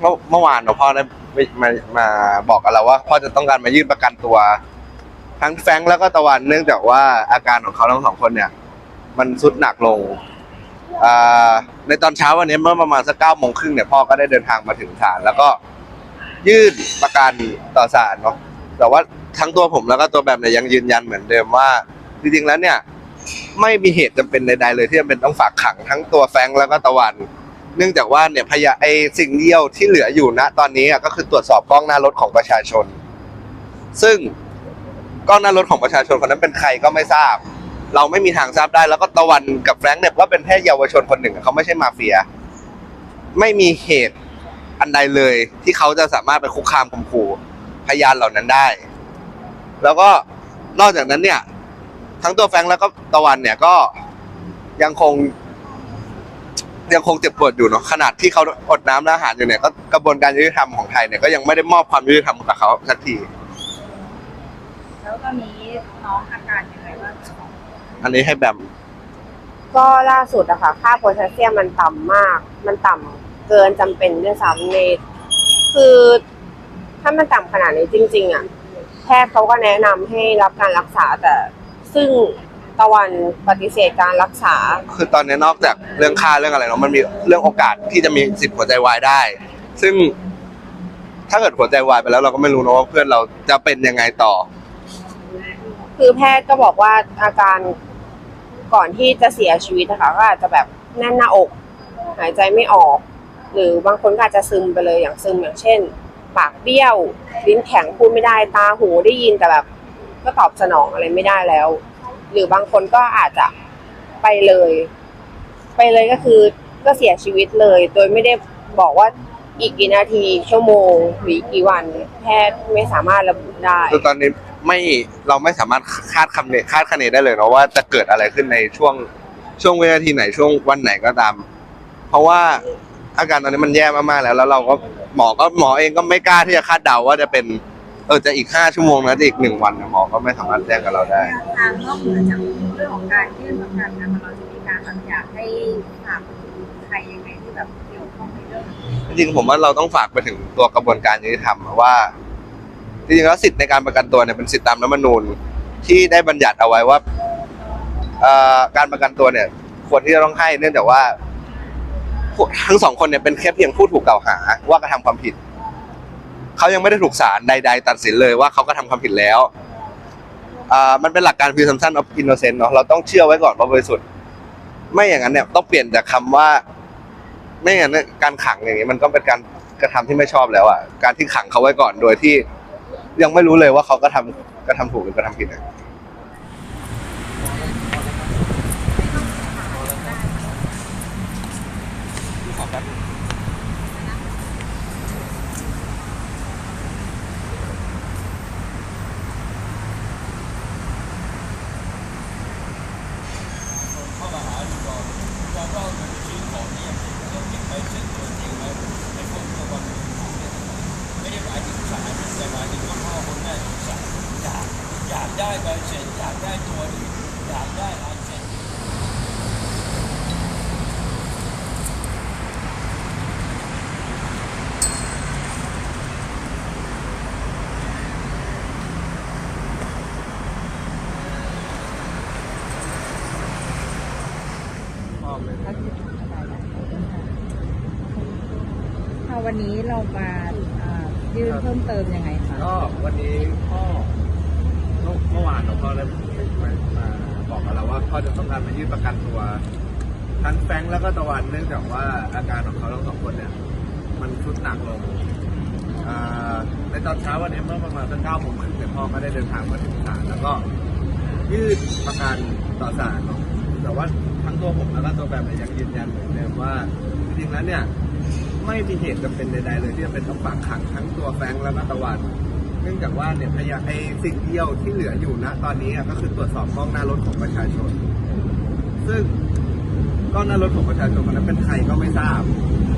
เมื่อเมื่อวานเนอะพ่อได้มามาบอกกับเราว่า พ่อจะต้องการมายื่นประกันตัว ทั้งแฟรงค์แล้วก็ตะวันเนื่องจากว่าอาการของเขาทั้งสองคนเนี่ย มันสุดหนักลงอ่าในตอนเช้าวันนี้เมื่อประมาณสักเก้าโมงครึ่งเนี่ยพ่อก็ได้เดินทางมาถึงศาลแล้วก็ยื่นประกันต่อศาลเนาะแต่ว่าทั้งตัวผมแล้วก็ตัวแบบเนี่ยยังยืนยันเหมือนเดิมว่า จริงๆแล้วเนี่ย ไม่มีเหตุจำเป็นใดๆเลยที่จำเป็นต้องฝากขังทั้งตัวแฟรงค์แล้วก็ตะวัน เนื่องจากว่าเนี่ยพยาไอสิ่งเดียวที่เหลืออยู่ณตอนนี้ก็คือตรวจสอบกล้องหน้ารถของประชาชน ซึ่งกล้องหน้ารถของประชาชนคนนั้นเป็นใครก็ไม่ทราบ เราไม่มีทางทราบได้ แล้วก็ตะวันกับแฟรงค์เนี่ยก็เป็นแค่เยาวชนคนหนึ่งเขาไม่ใช่มาเฟีย ไม่มีเหตุอันใดเลยที่เขาจะสามารถไปคุกคามข่มขู่พยานเหล่านั้นได้ แล้วก็นอกจากนั้นเนี่ย ทั้งตัวแฟรงค์แล้วก็ตะวันเนี่ยก็ยังคง ยังคงเจ็บปวดอยู่เนาะขนาดที่เขาอดน้ำและอาหารอยู่เนี่ยก็กระบวนการยุติธรรมของไทยเนี่ยก็ยังไม่ได้มอบความยุติธรรมกับเขาสักที แล้วตอนนี้น้องอาการยังไงบ้างคะอันนี้ให้แบมก็ล่าสุดอะค่ะ ค่าโพแทสเซียมมันต่ำมาก มันต่ำเกินจำเป็นด้วยซ้ำในคือถ้ามันต่ำขนาดนี้จริง ๆอะแพทย์เขาก็แนะนำให้รับการรักษาแต่ ซึ่ง ตะวันปฏิเสธการรักษา คือตอนนี้นอกจากเรื่องค่าเรื่องอะไรเนาะมันมีเรื่องโอกาสที่จะมีสิทธิ์หัวใจวายได้ ซึ่ง ถ้าเกิดหัวใจวายไปแล้วเราก็ไม่รู้นะว่าเพื่อนเราจะเป็นยังไงต่อ คือแพทย์ก็บอกว่าอาการก่อนที่จะเสียชีวิตนะคะก็อาจจะแบบแน่นหน้าอก หายใจไม่ออก หรือบางคนก็อาจจะซึมไปเลยอย่างซึมอย่างเช่น ปากเบี้ยวลิ้นแข็งพูดไม่ได้ตาหูได้ยินแต่แบบ ก็ตอบสนองอะไรไม่ได้แล้ว หรือบางคนก็อาจจะไปเลย ไปเลยก็คือก็เสียชีวิตเลย โดยไม่ได้บอกว่าอีกกี่นาทีชั่วโมงหรือกกี่วันแพทย์ไม่สามารถระบุได้คือตอนนี้ไม่เราไม่สามารถคาดคำเนคาดคะเนได้เลยเนาะว่าจะเกิดอะไรขึ้นในช่วงช่วงวินาทีไหนช่วงวันไหนก็ตาม เพราะว่าอาการตอนนี้มันแย่มากๆแล้ว แล้วเราก็หมอก็หมอเองก็ไม่กล้าที่จะคาดเดาว่าจะเป็น เออจะอีกห้าชั่วโมงนะจะอีกหนึ่งวันนะหมอ ก็ไม่สามารถแจ้งกับเราได้ ทางนอกเหนือจากเรื่องของการยื่นประกันนะคะเราจะมีการแบบอยากให้ฝากใครยังไงที่แบบเกี่ยวข้องในเรื่องนี้จริงๆผมว่าเราต้องฝากไปถึงตัวกระบวนการยุติธรรมอะว่าจริงๆแล้วสิทธิในการประกันตัวเนี่ยเป็นสิทธิตามรัฐธรรมนูญที่ได้บัญญัติเอาไว้ว่าเอ่อการประกันตัวเนี่ย ควรที่จะต้องให้เนื่องจากว่าผู้ทั้งสองคนเนี่ยเป็นแค่เพียงผู้ถูกกล่าวหาว่ากระทำความผิด เขายังไม่ได้ถูกศาลใด ๆ ตัดสินเลยว่าเขาก็ทำความผิดแล้วอ่ามันเป็นหลักการ presumption of innocence เนาะเราต้องเชื่อไว้ก่อนว่าบริสุทธิ์ ไม่อย่างนั้นเนี่ยต้องเปลี่ยนจากคำว่า ไม่อย่างนั้นเนี่ยการขังอย่างนี้มันก็เป็นการกระทำที่ไม่ชอบแล้วอะการที่ขังเขาไว้ก่อนโดยที่ ยังไม่รู้เลยว่าเขากระทำกระทำถูกหรือกระทำผิดอะ เสร็จอยากได้ตัวนี้อยากได้ลายเซ็นวันนี้เรามายื่นเพิ่มเติมยังไงคะก็วันนี้พ่อ มื่อวานเราก็ได้มามาบอกกับเราว่าพ่อจะต้องการมายื่นประกันตัว ทั้งแฟงแล้วก็ตะวันเนื่องจากว่าอาการของเขาทั้งสองคนเนี่ย มันทุดหนักลงในตอนเช้าวันนี้เมื่อประมาณสักเก้าโมงครึ่งเนี่ยพ่อก็ได้เดินทางมาถึงศาลแล้วก็ยื่นประกันต่อศาลเนาะแต่ว่าทั้งตัวผมแล้วก็ตัวแบบเนี่ยยังยืนยันเหมือนเดิมว่าจริงๆแล้วเนี่ยไม่มีเหตุจำเป็นใดๆเลยที่จะเป็นต้องฝากขังทั้งตัวแฟงและก็ตะวัน เนื่องจากว่าเนี่ยพยาไอสิ่งเดียวที่เหลืออยู่ณตอนนี้ก็คือตรวจสอบกล้องหน้ารถของประชาชน ซึ่งกล้องหน้ารถของประชาชนคนนั้นเป็นใครก็ไม่ทราบ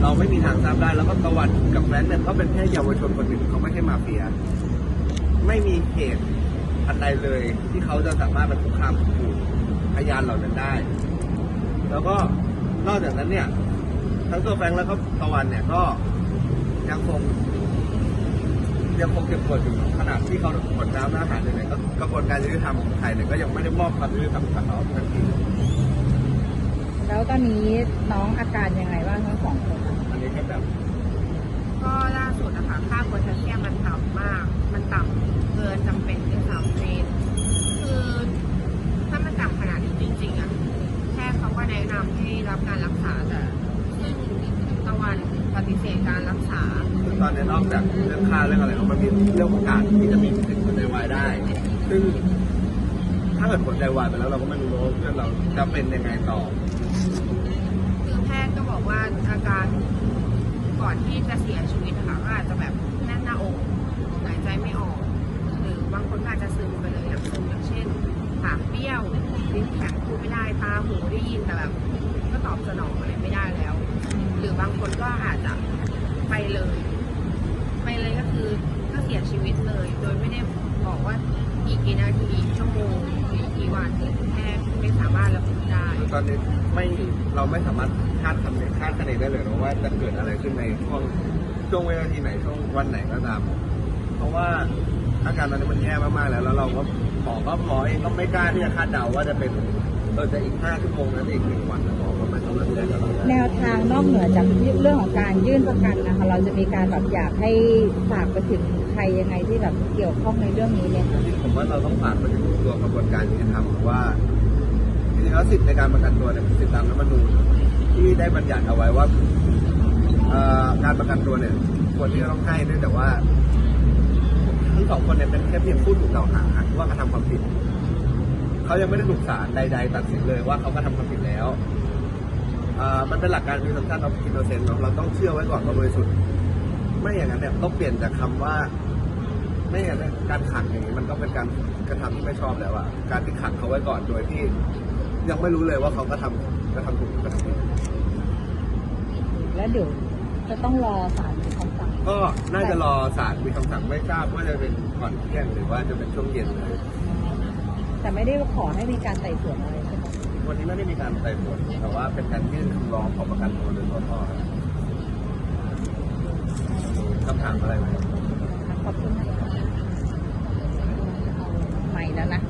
เราไม่มีทางทราบได้แล้วก็ตะวันกับแฟรงค์เนี่ยเขาเป็นแค่เยาวชนคนหนึ่งเขาไม่ใช่มาเฟีย ไม่มีเหตุอันใดเลย ที่เขาจะสามารถไปคุกคามข่มขู่พยานเหล่านั้นได้ แล้วก็นอกจากนั้นเนี่ยทั้งตัวแฟรงค์แล้วก็ตะวันเนี่ยก็ยังคง ยังคงเก็บกดอยู่ขนาดที่เขากดน้ำหน้าหารยังไงก็กระบวนการยุติธรรมของไทยเนี่ยก็ยังไม่ได้มอบความยุติธรรมกับเขาทันทีแล้วตอนนี้น้องอาการยังไงบ้างทั้งสองคนอันนี้ก็แบบก็ล่าสุดนะคะค่าโพแทสเซียมมันต่ำมาก มันต่ำเกินจำเป็นด้วยซ้ำเมตรคือถ้ามันต่ำขนาดนี้จริงๆอะแพทย์เขาก็แนะนำให้รับการรักษาแต่ ฏิเสธการรักษาคือตอนนี้นอกจากเรื่องค่าเรื่องอะไรแล้วมันมีเรื่องโอกาสที่จะมีติดหัวใจวายได้ ซึ่งถ้าเกิดหัวใจวายไปแล้วเราก็ไม่รู้ว่าเพื่อนเราจะเป็นยังไงต่อ คือแพทย์ก็บอกว่าอาการก่อนที่จะเสียชีวิตนะคะก็อาจจะแบบแน่นหน้าอกหายใจไม่ออก หรือบางคนก็อาจจะซึมไปเลยอย่างซึมอย่างเช่นปากเบี้ยวลิ้นแข็งพูดไม่ได้ตาหูได้ยินแต่แบบก็ตอบสนองอะไรไม่ได้แล้ว หรือบางคนก็อาจจะไปเลย ไปเลยก็คือก็เสียชีวิตเลย โดยไม่ได้บอกว่าอีกกี่นาทีชั่วโมงหรืออีกกี่วันที่แพทย์ไม่สามารถระบุได้ตอนนี้ไม่เราไม่สามารถคาดคะเนคาดคะเนได้เลยนะว่าจะเกิดอะไรขึ้นในช่วงช่วงเวลาที่ไหนช่วงวันไหนก็ตาม เพราะว่าอาการตอนนี้มันแย่มากๆแล้ว แล้วเราก็หมอก็หมอเองก็ไม่กล้าที่จะคาดเดาว่าจะเป็น เออจะอีกห้าชั่วโมงนั้นอีกหนึ่งวันนะหมอก็ไม่สามารถที่จะเราได้แนวทางนอกเหนือจากเรื่องของการยื่นประกันนะคะ เราจะมีการแบบอยากให้ฝากไปถึงใครยังไงที่แบบเกี่ยวข้องในเรื่องนี้เนี่ยจริงๆผมว่าเราต้องฝากไปถึงตัวกระบวนการยุติธรรมว่าจริงๆแล้วสิทธิในการประกันตัวเนี่ยเป็นสิทธิตามรัฐธรรมนูญที่ได้บัญญัติเอาไว้ว่าเอ่อการประกันตัวเนี่ยควรที่จะต้องให้เนื่องจากว่าทั้งสองคนเนี่ยเป็นแค่เพียงผู้ถูกกล่าวหาว่ากระทำความผิด เขายังไม่ได้ถูกศาลใด ๆ ตัดสินเลยว่าเขากระทำความผิดแล้วอ่อมันเป็นหลักการมีสัมพันธ์ of innocent เนอะเราต้องเชื่อไว้ก่อนว่าบริสุทธิ์ไม่อย่างนั้นเนี่ยต้องเปลี่ยนจากคำว่า ไม่อย่างนั้นการขังอย่างนี้มันก็เป็นการกระทำที่ไม่ชอบแล้วอะการที่ขังเขาไว้ก่อนโดยที่ ยังไม่รู้เลยว่าเขาก็ทำกระทำถูกหรือกระทำผิด แล้วเดี๋ยวจะต้องรอศาลมีคำสั่งก็น่าจะรอศาลมีคำสั่งไม่ทราบว่าจะเป็นก่อนเที่ยงหรือว่าจะเป็นช่วงเย็นเลย แต่ไม่ได้ขอให้มีการไต่สวนอะไรใช่ไหมวันนี้ไม่ได้มีการไต่สวนแต่ว่าเป็นการยื่นคำร้องขอประกันตัวโดยทั่วๆคำถามอะไรไหมขอบคุณนะคะใหม่แล้วนะ